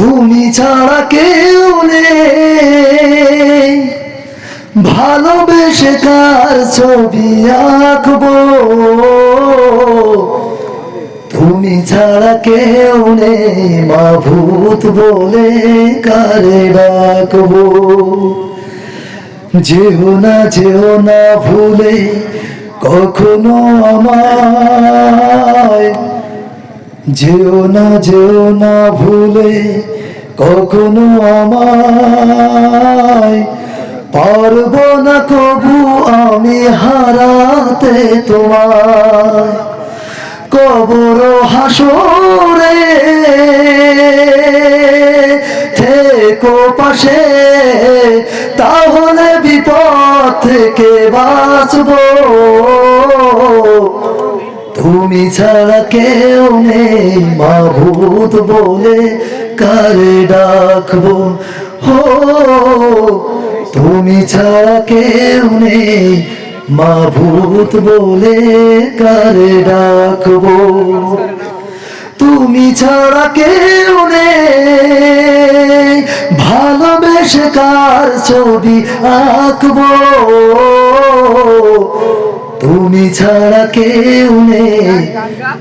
তুমি ছাড়া কেউ নেই। ভালোবেসে কার ছবি আঁকবো। তুমি ছাড়া কেউ নেই, মাভূত বলে কারে ডাকবো। যেও না যেও না ভুলে কখনো আমায় যেও না যেও না ভুলে কখনো আমায়। পারব না কবু আমি হারাতে তোমায়। কবর হাসরে থেকো পাশে, তাহলে বিপদ থেকে বাঁচবো। তুমি ছাড়া কেউ নেই, মাভূত বলে কারে ডাকবো? হো, তুমি ছাড়া কেউ নেই, মাভূত বলে কারে ডাকবো? তুমি ছাড়া কেউ নেই, ভালোবেসে কার ছবি আঁকবো? তুমি ছাড়া কেউ নেই।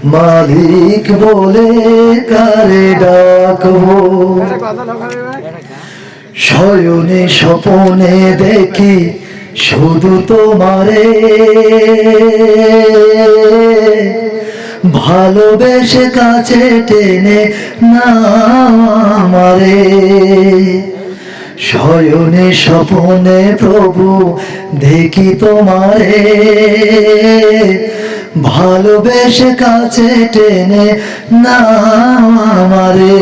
মালিক বলে কারে ডাকবো? শয়নে স্বপনে দেখি শুধু তোমারে। ভালোবেসে কাছে টেনে না আমারে। শয়নে স্বপনে প্রভু, দেখি তোমারে। ভালোবেসে কাছে টেনে না আমারে।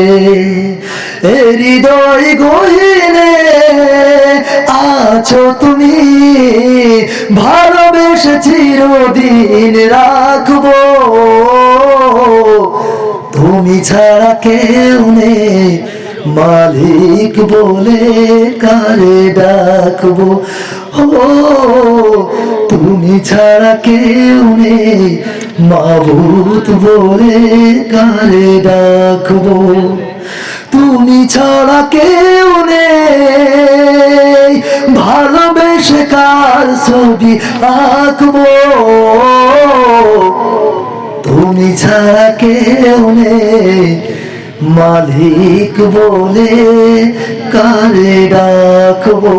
হৃদয় গহিনে আছো তুমি। ভালোবেসে চিরদিন রাখব। তুমি ছাড়া কেউ নেই। মালিক বলে কারে ডাকবো? ও, তুমি ছাড়া কেউ নেই। মাবুত বলে কারে ডাকবো? তুমি ছাড়া কেউ নেই। ভালোবেসে কার ছবি আঁকবো? তুমি ছাড়া কেউ নেই। মালিক বলে কারে ডাকবো?